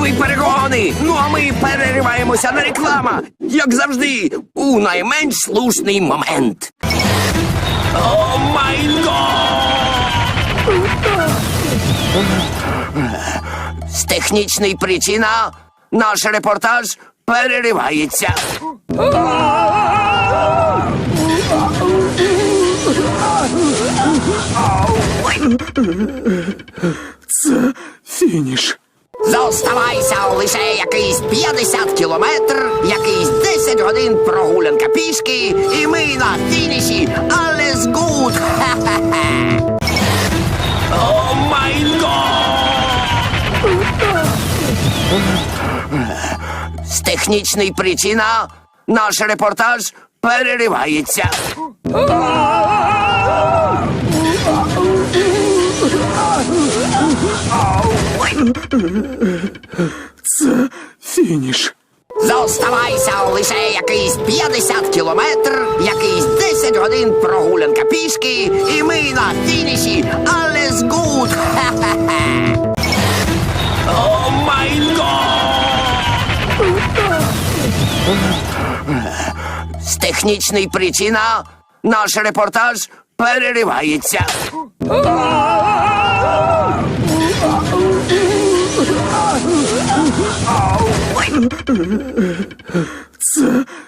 Захопливий перегони! Ну а ми перериваємося на реклама, як завжди, у найменш слушний момент. О май! З технічної причина наш репортаж переривається. Фініш. Зоставайся лише якийсь 50 кілометр, якийсь 10 годин прогулянка пішки, і ми на фініші. Alles gut! О май! З технічної причина наш репортаж переривається. Фініш. Зоставайся лише якийсь 50 кілометр, якийсь 10 годин прогулянка пішки, і ми на фініші. Alles gut! Ха-ха-ха! О май! З технічної причина наш репортаж переривається.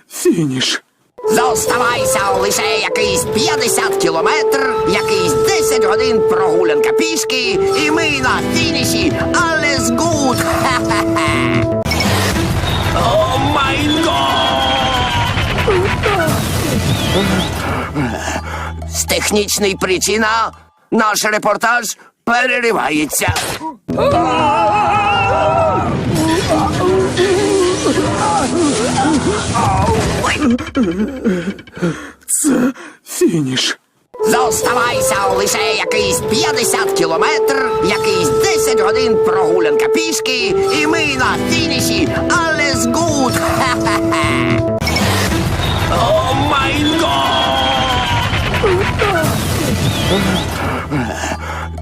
Фініш. Зоставайся лише якийсь 50 кілометр, якийсь 10 годин прогулянка пішки, і ми на фініші. Alles gut! Ха-ха-ха! О май! З технічної причина наш репортаж переривається. Фініш. Зоставайся лише якийсь 50 кілометр, якийсь 10 годин прогулянка пішки, і ми на фініші. Alles gut! О май!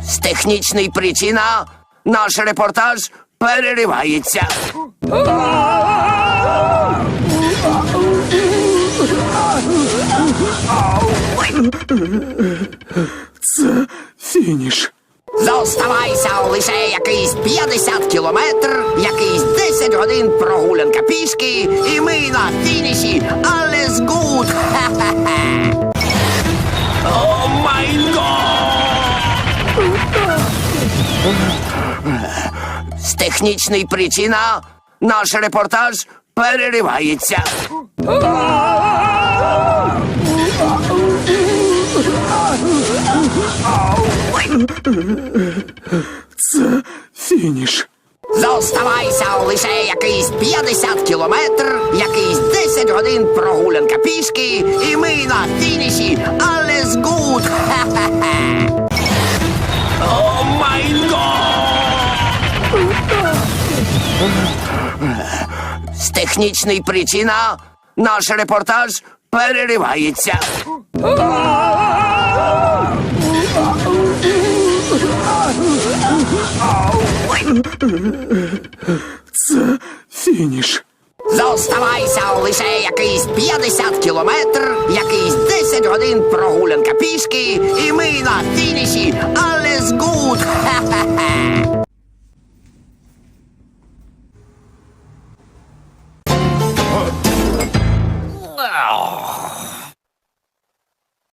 З технічної причина наш репортаж переривається. Фініш. Зоставайся лише якийсь 50 кілометр, якийсь 10 годин прогулянка пішки, і ми на фініші. Alles gut! Ха-ха-ха! О май! З технічної причина наш репортаж переривається. Фініш. Зоставайся лише якийсь 50 кілометр, якийсь 10 годин прогулянка пішки, і ми на фініші. Alles gut! О май! З технічної причина наш репортаж переривається. Фініш. Зоставайся лише якийсь 50 кілометр, якийсь 10 годин прогулянка пішки, і ми на фініші. Alles gut! Ха-ха-ха!